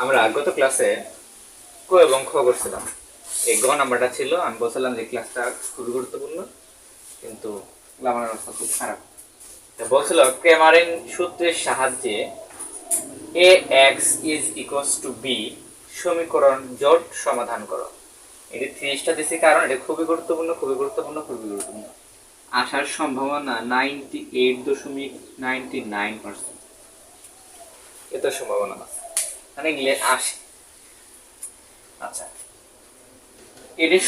আমরা গত ক্লাসে ক এবং খ করছিলাম। এই গ নাম্বারটা ছিল, আমি বলছিলাম যে ক্লাসটা খুবই গুরুত্বপূর্ণ, কিন্তু আমার অবস্থা খুব খারাপ। বলছিল, ক্রেমারিন সূত্রের সাহায্যে A X is equals to B সমীকরণ জোট সমাধান করো। এটি ত্রিশটা দিছি কারণ, এটা খুবই গুরুত্বপূর্ণ খুবই গুরুত্বপূর্ণ খুবই গুরুত্বপূর্ণ। আসার সম্ভাবনা নাইনটি এইট দশমিক নাইনটি নাইন পার্সেন্ট। এত সম্ভাবনা আছে। গেলে আসে। আচ্ছা। এটি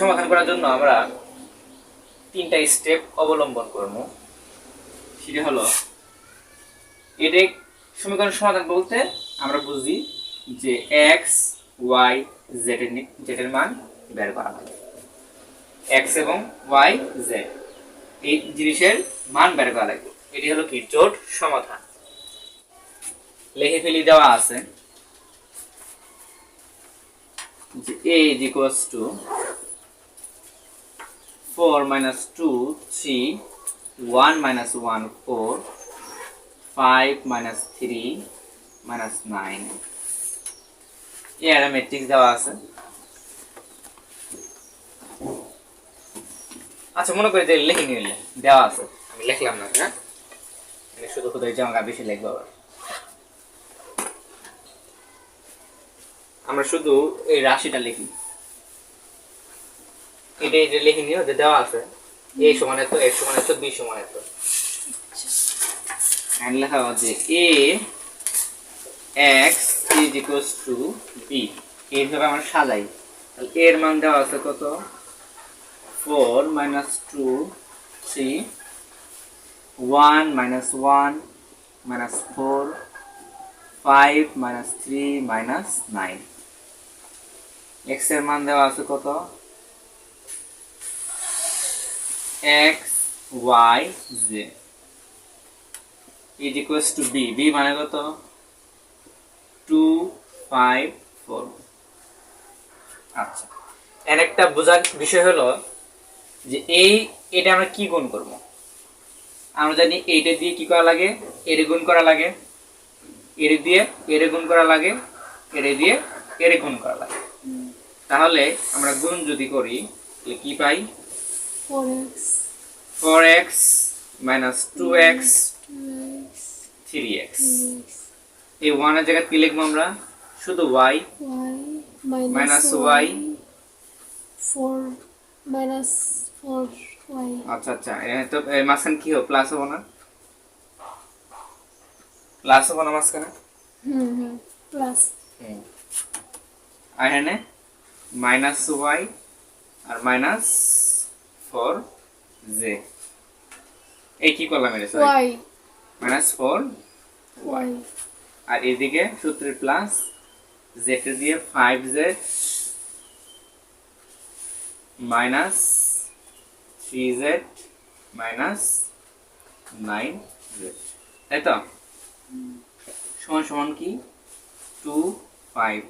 সমাধান করার জন্য আমরা তিনটা স্টেপ অবলম্বন করব। সেটা হলো, এটি সমীকরণ সমাধান বলতে আমরা বুঝি যে এক্স ওয়াই জেড এর জেড এর মান বের করা হয়। এক্স এবং ওয়াই জেড এই জিনিসের মান বের করা লাগবে। এটি হলো কি জোট সমাধান। লিখে ফেলি দেওয়া আছে। যে a is equals to 4 minus 2 3 1 minus 1 4 5 minus 3 minus 9 এই একটা ম্যাট্রিক্স দেওয়া আছে। আচ্ছা মনে করি যে লিখে নিলে দেওয়া আছে। আমি লিখলাম না হ্যাঁ? শুধু শুধু এই জায়গা বেশি লিখব আবার। আমরা শুধু এই রাশিটা লিখি। এটা এটা লিখে নিও, যে দেওয়া আছে, এ সমান এত এর সমান এত, বি সমান এত। And লেখা আছে A X is equals to B এইভাবে আমরা সাজাই। এর মান দেওয়া আছে কত? Four minus two three one minus one minus four five minus three minus nine এক্সের মান দেওয়া আছে কত? X Y Z is equals to B B মানে কত? টু ফাইভ ফোর আচ্ছা। এর একটা বোঝার বিষয় হলো যে এই, এটা আমরা কি গুণ করব? আমরা জানি এইটা দিয়ে কি করা লাগে? এর গুণ করা লাগে। এর দিয়ে, এর গুণ করা লাগে। এর দিয়ে, এর গুণ করা লাগে। তাহলে আমরা গুণ যদি করি তাহলে কি পাই? Four X minus two X three X এই ওয়ানের জায়গায় কি লিখব আমরা? শুধু Y y minus, Minus y, y. minus four আচ্ছা আচ্ছা তো এই মাঝখানে কি হবে? প্লাস হব না? প্লাস হব না মাঝখানে? hmm, hmm. plus আর এখানে? মাইনাস ওয়াই আর মাইনাস ফোর জে এই কি করলাম এটা y. মাইনাস ফোর ওয়াই আর এদিকে সূত্রের প্লাস জেড দিয়ে five Z minus three Z minus nine Z তাই তো? সমান সমান কি? টু ফাইভ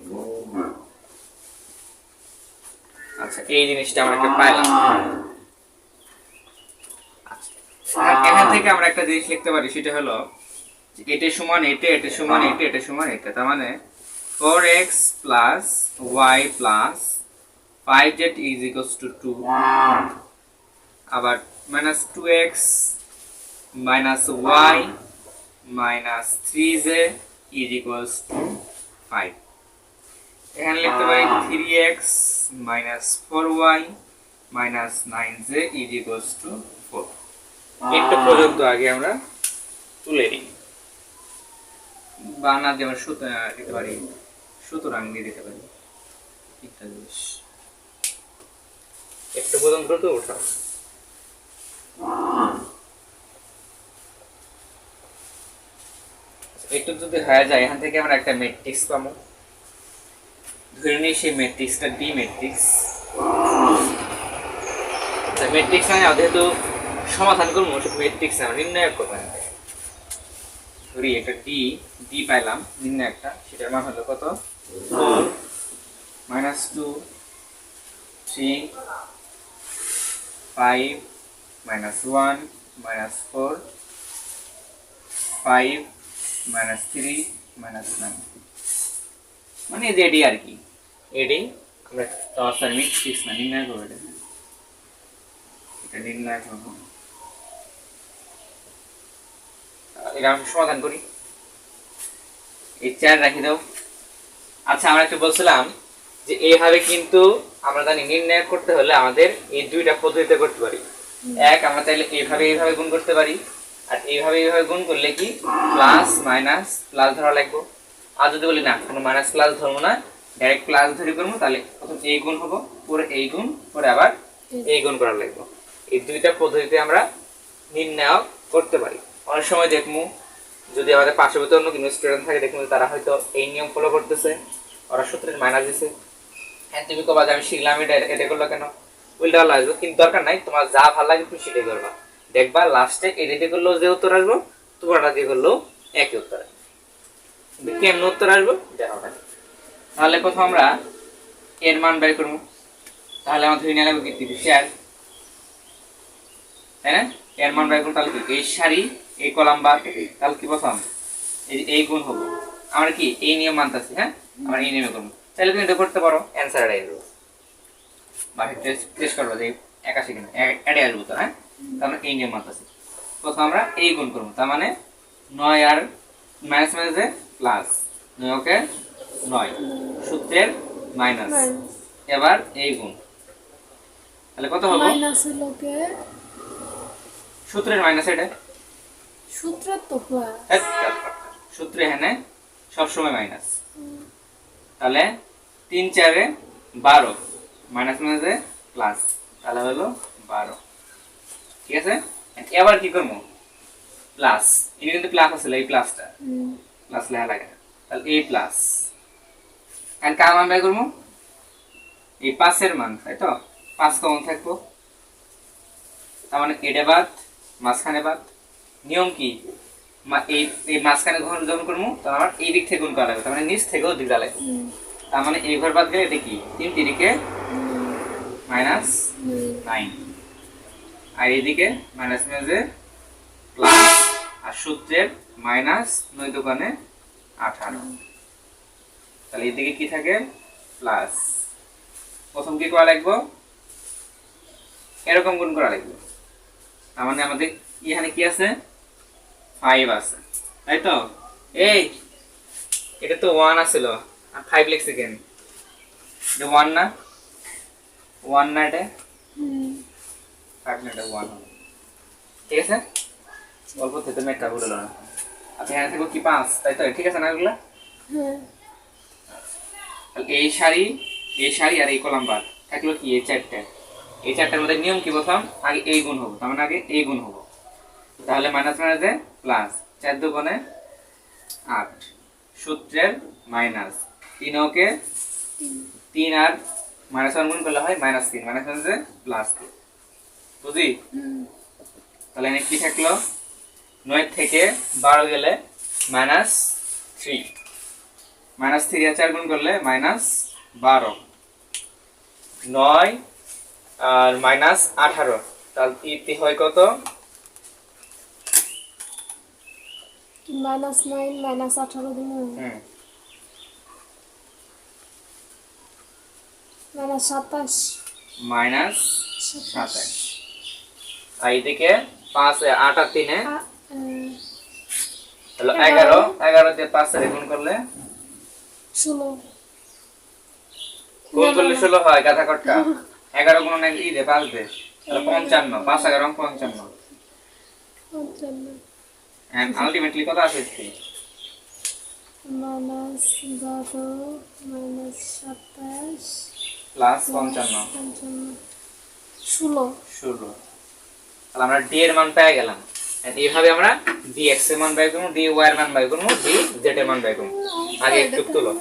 আচ্ছা এই জিনিসটা আমরা একটা পাইলাম আচ্ছা, এখান থেকে আমরা একটা জিনিস লিখতে পারি সেটা হলো এটা সমান এটা এটা সমান এটা এটা সমান এটা তার মানে four X plus Y plus five Z is equals to two আবার minus two X minus Y minus three Z is equals to five এখানে লিখতে পারি three X minus four Y minus nine Z is equals to four একটু পর্যন্ত আগে আমরা তুলে নিই। বানা দিয়ে আমরা সুতো দিতে পারি সুতরাং দিয়ে দিতে পারি। একটা জিনিস একটু পর্যন্ত তো উঠাও একটু যদি হয়ে যায় এখান থেকে আমরা একটা ম্যাট্রিক্স পাবো। ধরে নিই সেই ম্যাট্রিক্সটা ডি ম্যাট্রিক্স ম্যাট্রিক্স মানে যেহেতু সমাধান করব ম্যাট্রিক্স আমরা নির্ণয় করব ধরি একটা ডি ডি পাইলাম, নির্ণয় একটা, সেটার মান হলো কত? Four minus two, three, five, minus one, minus four, five, minus three, minus nine. মানে এডি আর কি। এডি আমরা সরি মিক্স সিক্স না, নির্ণয় করব এটা। এটা নির্ণয় করব। এটা আমি সমাধান করি। এই চার রাখি দাও। আচ্ছা আমরা একটু বলছিলাম যে এইভাবে কিন্তু আমরা জানি নির্ণয় করতে হলে আমাদের এই দুইটা পদ্ধতিতে করতে পারি। এক, আমরা চাইলে এইভাবে এইভাবে গুণ করতে পারি। আর এইভাবে এইভাবে গুণ করলে কি? প্লাস, মাইনাস, প্লাস ধরা লাগবে। আর যদি বলি না, কোনো মাইনাস, প্লাস ধরবো না ডাইরেক্ট প্লাস ধরে করব, তাহলে প্রথম এই গুণ হব, পরে এই গুণ, পরে আবার এই গুণ করা লাগবে। এই দুইটা পদ্ধতিতে আমরা নির্ণয় করতে পারি। অনেক সময় দেখব, যদি আমাদের পার্শ্ববর্তী অন্য কোনো স্টুডেন্ট থাকে, দেখব তারা হয়তো এই নিয়ম ফলো করতেছে, ওরা সূত্রের মাইনাস দিছে। হ্যাঁ তুমি কবা যে আমি শিখলাম এটা এটা করল কেন? উল্টা ভালো আসবে, কিন্তু দরকার নাই, তোমার যা ভালো লাগে তুমি সেটাই করবা। দেখবা লাস্টে দিয়ে করলেও যে উত্তর আসব তোমারটা দিয়ে করলেও একই উত্তর। আসবে কেমন উত্তর আসব নাই তাহলে প্রথম আমরা এর মান বের করব। তাহলে আমার ধরে নিয়ে লাগবে কি তিরিশ চার। তাই না? এর মান বের করব তাহলে কি? এই সারি এই কলাম বাদ তাহলে কি প্রথম? এই যে এই গুণ হব আমরা কি? এই নিয়ম মানতেছি হ্যাঁ? আমরা এই নিয়মে করব। তাহলে তুমি এটা করতে পারো। অ্যান্সার এটাই আসব বাকি টেস্ট টেস্ট করব যে একাশি কিনা। এটাই আসব তো হ্যাঁ? তার মানে এই নিয়ম মানতেছি। প্রথম আমরা এই গুণ করব। তার মানে নয় আর মাইনাস মাইনাসে প্লাস নয় ওকে? নয়। সূত্রের মাইনাস এবার এই গুণ। তাহলে কত লোকে সূত্রের মাইনাস এটা। সূত্রের তো ধ্যাৎ। সূত্রে এখানে সবসময় মাইনাস তাহলে তিন চারে বারো। মাইনাস মাইনাসে প্লাস তাহলে হলো বারো। ঠিক আছে? এবার কি করব? প্লাস এটা কিন্তু প্লাস আছে এই প্লাসটা প্লাস লেখা লাগে। তাহলে এই প্লাস এখন কার মান বের করব? এই পাঁচের মান তাই তো? পাঁচ কমন থাকব। তার মানে এটা বাদ মাঝখানে বাদ। নিয়ম কি? এই এই মাঝখানে ঘর যখন করব তখন আমার এই দিক থেকে গুণ করা লাগবে। তার মানে নিচ থেকেও দিক লাগবে। তার মানে এই ঘর বাদ গেলে এটা কি? তিন তিরিকে মাইনাস নাইন। আর এইদিকে মাইনাস মাইনাসে প্লাস আর সূত্রের মাইনাস নয় দোকানে আঠারো তাহলে এদিকে কি থাকে? প্লাস। প্রথম কি করা লাগবে? এরকম গুণ করা লাগবে। তার মানে আমাদের এখানে কি আছে? ফাইভ আছে। তাই তো? এই, এটা তো ওয়ান আছিল। আর ফাইভ লিখছে কেন? এটা ওয়ান না? ওয়ান না এটা? ফাইভ না এটা ওয়ান ঠিক আছে? অল্প থেকে মেটটা ভুলে না। এখানে থাকব কি পাঁচ? তাই তো? ঠিক আছে না এগুলা? হ্যাঁ। তাহলে এই শাড়ি এই শাড়ি আর এই কলাম বাদ থাকল কি? এই চারটে। এই চারটার মধ্যে নিয়ম কি প্রথম? আগে এই গুণ হব। তার মানে আগে এই গুণ হব। তাহলে মাইনাস মাইনাসে প্লাস চার দুগুণে আট। সূত্রের মাইনাস তিন ওকে তিন আর মাইনাস ওয়ান গুণ করলে হয় মাইনাস তিন। মাইনাস মাইনাসে প্লাস তিন। বুঝি তাহলে এখানে কি থাকল? নয় থেকে বারো গেলে মাইনাস থ্রি মাইনাস থ্রি আর চার গুণ করলে মাইনাস বারো। নয় আর মাইনাস আঠারো। তাহলে ইতি হয় কত? মাইনাস নাইন মাইনাস আঠারো দিন হুম। মাইনাস সাতাশ। মাইনাস সাতাশ। আর এদিকে পাঁচ আট আর তিনে? হলো এগারো। এগারো। দিয়ে পাঁচ গুণ করলে ষোলো। ষোলো হয় গাথা কটকা। এগারো গুণ ই দে পাঁচ দে। পঞ্চান্ন পাঁচ এগারো পঞ্চান্ন। পঞ্চান্ন। আলটিমেটলি কত আসে মাইনাস বারো মাইনাস সাতাশ প্লাস পঞ্চান্ন। পঞ্চান্ন। ষোলো। ষোলো। তাহলে আমরা ডি এর মান পেয়ে গেলাম। এইভাবে আমরা ডি এক্সের মান বের করব ডি ওয়াই এর মান বের করব ডি জেড এর মান বের করব। আগে একটু তুলো।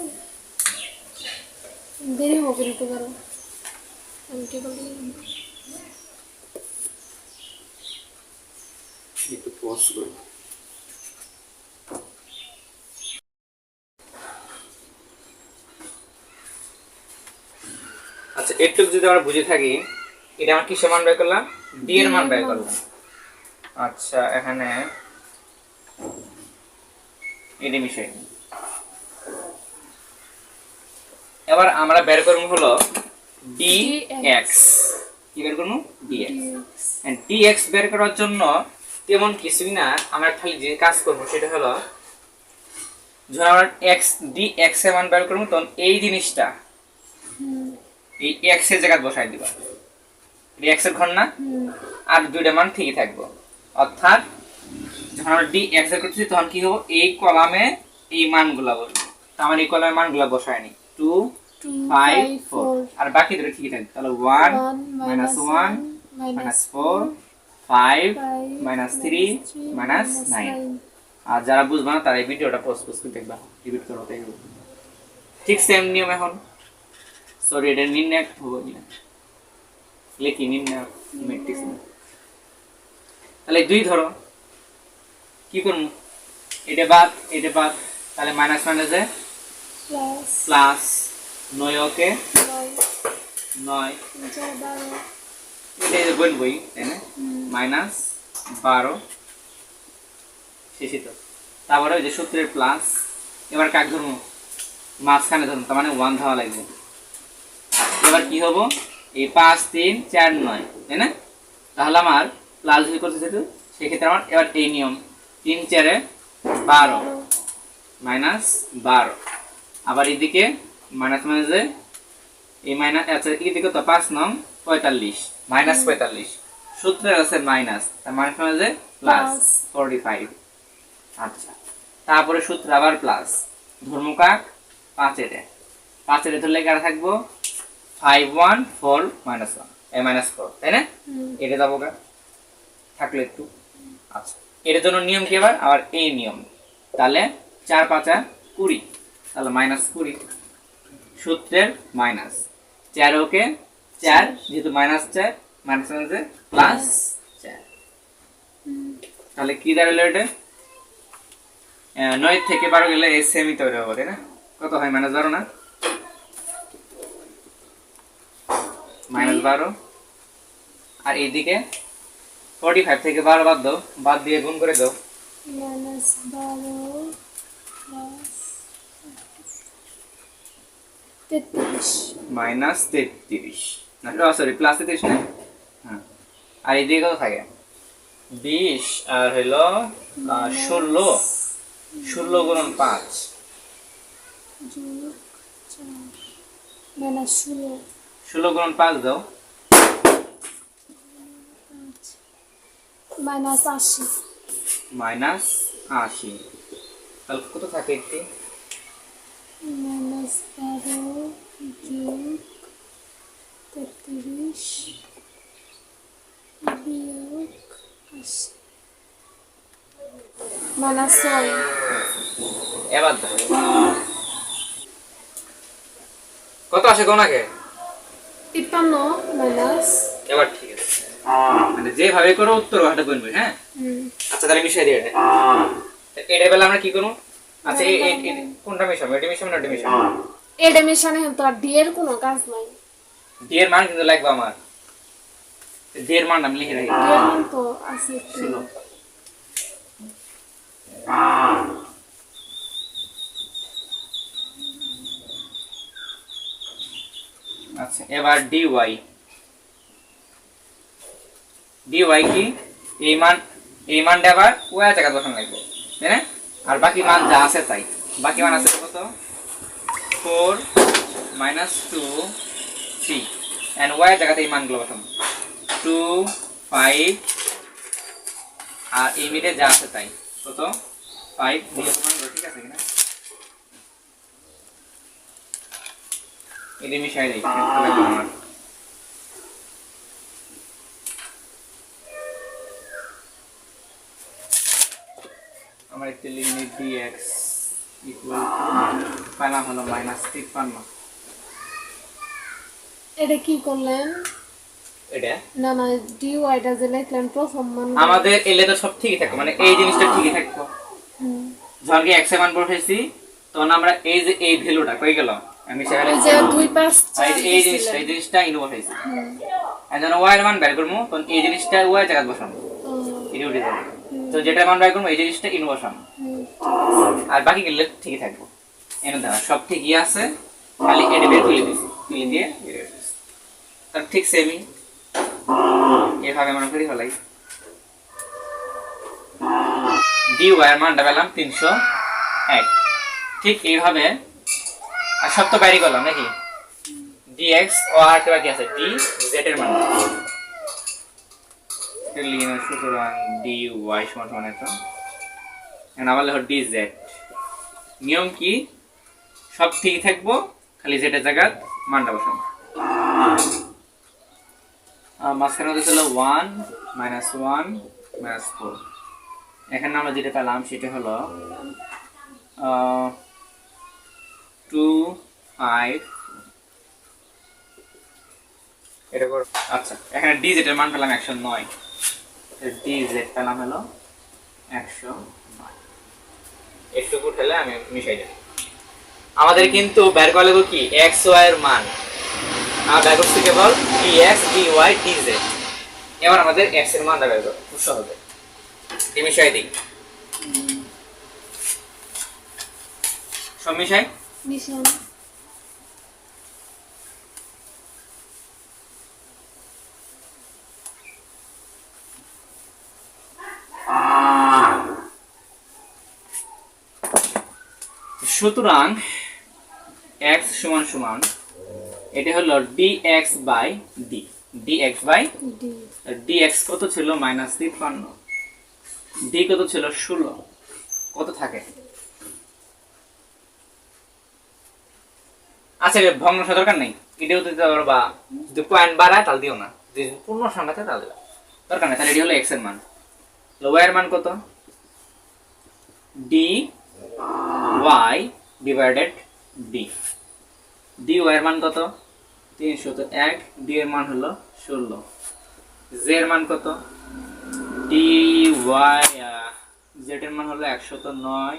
দেরি হোক কিন্তু কারও আমি কি বলি? একটু পজ করি। আচ্ছা একটু যদি আমরা বুঝে থাকি এটা আমার কিসের মান বের করলাম? ডি এর মান বের করলাম। আচ্ছা এখানে এটি বিষয়। এবার আমরা বের করব হলো ডি এক্স কি বের করব? D X dx D X বের করার জন্য তেমন কিছুই না আমরা খালি যে কাজ করব সেটা হলো যখন আমরা এক্স ডি এক্সের মান বের করব তখন এই জিনিসটা এই এক্সের জায়গায় বসাই দিবা। এক্সের ঘর না? আর দুইটা মান ঠিকই থাকব। অর্থাৎ যখন আমরা ডি এক্সের করতেছি তখন কি হব? এই কলামে এই মানগুলা বসবো। মানে এই কলামে মানগুলা বসায় নি টু ফাইভ ফোর আর বাকি দুটো ঠিকই থাকবে। তাহলে one minus one minus four five minus three minus nine আর যারা বুঝবে না তারা এই ভিডিওটা পোস্ট পোস্ট করে দেখবা। রিপিট করো তাই ঠিক সেম নিয়ম এখন। সরি এটা নির্ণয় হব লিখি নির্ণয় ম্যাট্রিক্স তাহলে দুই ধরো। কি করব? এটা বাদ এটা বাদ। তাহলে মাইনাস মাইনাসে প্লাস প্লাস নয় ওকে? নয়। এটা বলবই তাই না? মাইনাস বারো। শেষই তো তারপরে ওই যে সূত্রের প্লাস এবার কাক ধরবো? মাঝখানে ধরুন তার মানে ওয়ান ধাওয়া লাগবে। এবার কি হব? এই পাঁচ তিন চার নয় তাই না? তাহলে আমার প্লাস যদি করতে যেহেতু সেক্ষেত্রে আমার এবার এই নিয়ম। তিন চারে বারো মাইনাস বারো। আবার এদিকে মাইনাস মাইনাসে এই মাইনাস আচ্ছা এদিকে তো পাঁচ নং পঁয়তাল্লিশ। মাইনাস পঁয়তাল্লিশ। সূত্রের আছে মাইনাস তার মাইনাস মাইনাসে প্লাস. Forty five. আচ্ছা তারপরে সূত্র আবার প্লাস। ধর্মকাক পাঁচের পাঁচের ধরলে কারা থাকব? Five one four minus one. A minus four তাই না? এটা যাব থাকলে একটু। আচ্ছা এটার জন্য নিয়ম কি এবার? আবার এই নিয়ম। তাহলে চার পাঁচা কুড়ি। তাহলে মাইনাস কুড়ি। সূত্রের মাইনাস চার ওকে চার, যেহেতু মাইনাস চার মাইনাস মাইনাসে প্লাস চার। তাহলে কি দাঁড়াল এটা? নয় থেকে বারো গেলে এই সেমি তৈরি হবে, তাই না? কত হয়? মাইনাস বারো না? মাইনাস বারো। আর এইদিকে ফোর্টি ফাইভ থেকে বারো বাদ দাও বাদ দিয়ে গুণ করে দাও। মাইনাস বারো তেত্রিশ। মাইনাস তেত্রিশ। না সরি প্লাস তেত্রিশ না? হ্যাঁ। আর এইদিকে কত থাকে? বিশ আর হইল ষোলো। ষোলো গুণন পাঁচ। ষোলো গুণন পাঁচ দাও পাঁচ মাইনাস আশি। মাইনাস আশি। তাহলে কত থাকে একটি? মাইনাস বারো যোগ তেত্রিশ বিয়োগ আশি। মাইনাস ছয়। এবার কত আসে কোনাকে তিপ্পান্ন মাইনাস এবার ঠিক আছে মানে যেভাবে করো উত্তর ওটা গুনবে হ্যাঁ? আচ্ছা তাহলে মিশিয়ে দিই এটা। এটা বেলা আমরা কি করব? আচ্ছা কোনটা মিশাবো এটা মিশাবো না এটা মিশাবো? এটা মেশানো তো আর ডিয়ের কোনো কাজ নাই। ডি এর মান কিন্তু লাগবে আমার। ডি এর মান আমি লিখে রাখি ডিয়ের মান তো আছে একটু। আচ্ছা এবার ডি ওয়াই ডি ওয়াই কি এই মান এই মানটা আবার ওয়া জায়গা বসানো লাগবে, তাই না? আর বাকি মান যা আছে তাই। বাকি মান আছে কত? Four minus two three and Y জায়গাতে এই মানগুলো বসানো টু ফাইভ আর এই মিলে যা আছে তাই। কত? ফাইভ দিয়ে ঠিক আছে কিনা? এটা মিশাই দিই আমার আমার একটি লিমিট ডিএক্স ইকুয়াল টু পাইলাম হলো মাইনাস তিপ্পান্ন। এটা কি করলেন? এটা? না না ডিওয়াইটা যে লিখলেন প্রথম মান আমাদের এলে তো সব ঠিকই থাকবে মানে এই জিনিসটা ঠিকই থাকব। হুম। যখন এক্সের মান বসাইছি তখন আমরা এই যে এই ভ্যালুটা কই গেল? আমি সেখানে এই যে দুই পাঁচ এই- এই জিনিসটা এই জিনিসটা ইনু বসাইছি হুম। আর ওয়াই এর মান বের করব তখন এই জিনিসটা ওয়াই জায়গা বসাবো। এটা উঠে যাবে। তো যেটা মান বের করব, এই জিনিসটা ইনু বসাবো হুম। আর বাকি গেলে ঠিকই থাকব। এনে দাঁড়া সব ঠিকই আছে, খালি এটা বের তুলে দিছি। তুলে দিয়ে। তার ঠিক সেমই এভাবে মনে করি হলাই। ডি ওয়ার মানটা পেলাম তিনশো এক। ঠিক এইভাবে। আর সব তো বাইরে করলাম নাকি? ডি এক্স ও আর বাকি আছে ডি জেড এর মান। এটা লিখে নেব সুতরাং ডি ওয়াই সমান সমান এত। আবার লেখো ডি জেড নিয়ম কি? সব ঠিক থাকব খালি জেটের জায়গা মানটা বসাবো। মাঝখানে হতে ছিল one minus one minus four এখানে আমরা যেটা পেলাম সেটা হলো টু ফাইভ এটা আচ্ছা এখানে ডি জেটের মান পেলাম একশো নয়। ডি জেড পেলাম হলো একশো নয়। একটু উঠেলে আমি মিশাই দেব। আমাদের কিন্তু বের করা লাগবে কি? এক্স ওয়াই এর মান। আর বের করছি কেবল D X D Y D Z এবার আমাদের এক্সের মান বের করব খুব সহজে মিশাই দিই। সব মিশাই? মিশন সুতরাং এক্স সমান সমান এটা হলো D X by D D X by D X কত ছিল? মাইনাস তিপ্পান্ন। ডি কত ছিল? ষোলো। কত থাকে? আচ্ছা ভগ্নাংশ দরকার নেই। এটাও দিতে পারো বা যদি পয়েন্ট বাড়ায় তাহলে দিও না। যদি পূর্ণ সংখ্যা থাকে তাহলে। দরকার নেই তাহলে এটি হলো এক্সের মান। ওয়াই এর মান কত? D Y divided D D Y মান কত? তিনশত এক ডি এর মান হলো ষোলো। জে এর মান কত? ডি ওয়াই জেড এর মান হলো একশত নয়।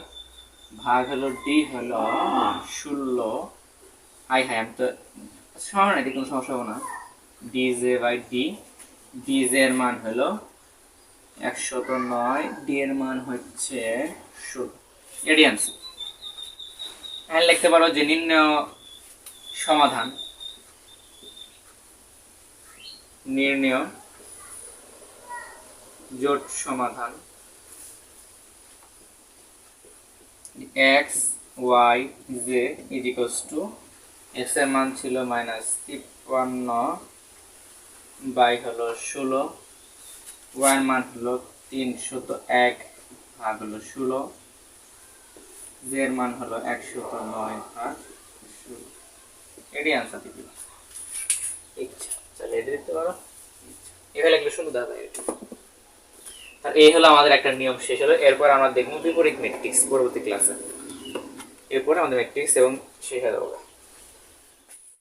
ভাগ হলো ডি হলো ষোলো। হাই হাই, আমি তো সমস্যা নাই কোনো সমস্যা হবে না। D Z by D D Z এর মান হলো একশত নয়। ডি এর মান হচ্ছে ষোলো এডি আনসার এখন লিখতে পারো যে নির্ণয় সমাধান। নির্ণয় জোট সমাধান। X Y Z is equals to এক্সের মান ছিল মাইনাস তিপ্পান্ন বাই হলো ষোলো। ওয়াই এর মান হলো তিনশত এক ভাগ হলো ষোলো। জে এর মান হলো একশত নয় ভাগ ষোলো এটাই আনসার দিবি। ইচ্ছা চলে এটা দিতে পারো। এভাবে লাগলে শুধু দাদা এটা আর এই হলো আমাদের একটা নিয়ম শেষ হলো। এরপর আমরা দেখব বিপরীত ম্যাট্রিক্স পরবর্তী ক্লাসে এরপরে আমাদের ম্যাট্রিক্স এবং শেষ হয়ে যাবে।